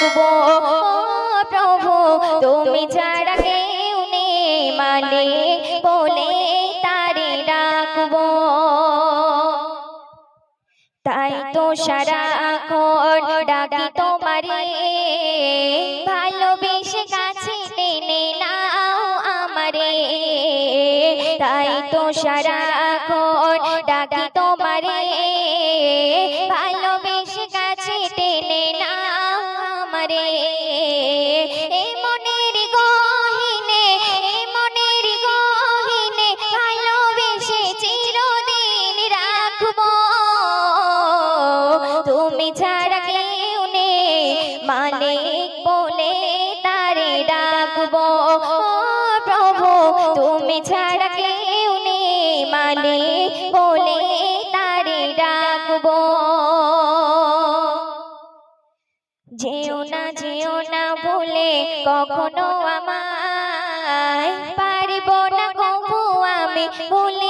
ডাকবো প্রভু, তুমি ছাড়া নেই মালিক বলে তারে ডাকবো। তাই তো সারাক্ষণ ডাকি তোমারে। ভালোবেসে কাছে টেনে নাও আমারে। তাই তো সারাক্ষণ ডাকি তোমারে। তুমি ছাড়া কেউ নেই। বলে তারে ডাকবো। প্রভু, তুমি ছাড়া কেউ নেই। বলে তারে ডাকবো। যেও না যেও না বলে কখনো আমায় পারব না। কবু আমি ভুলিতে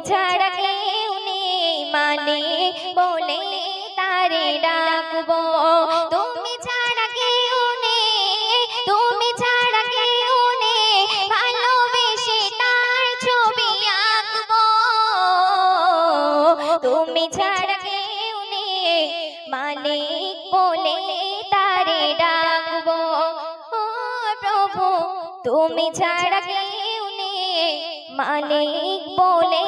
ছাড়া কেউ নেই মালিক বলে, তারে ডাকবো। তুমি ছাড়া কেউ নেই, তুমি ছাড়া কেউ নেই, ভালোবেসে তার ছবি আঁকবো। তুমি ছাড়া কেউ নেই মালিক বলে, তারে ডাকবো। ও প্রভু, তুমি ছাড়া কেউ নেই মালিক বলে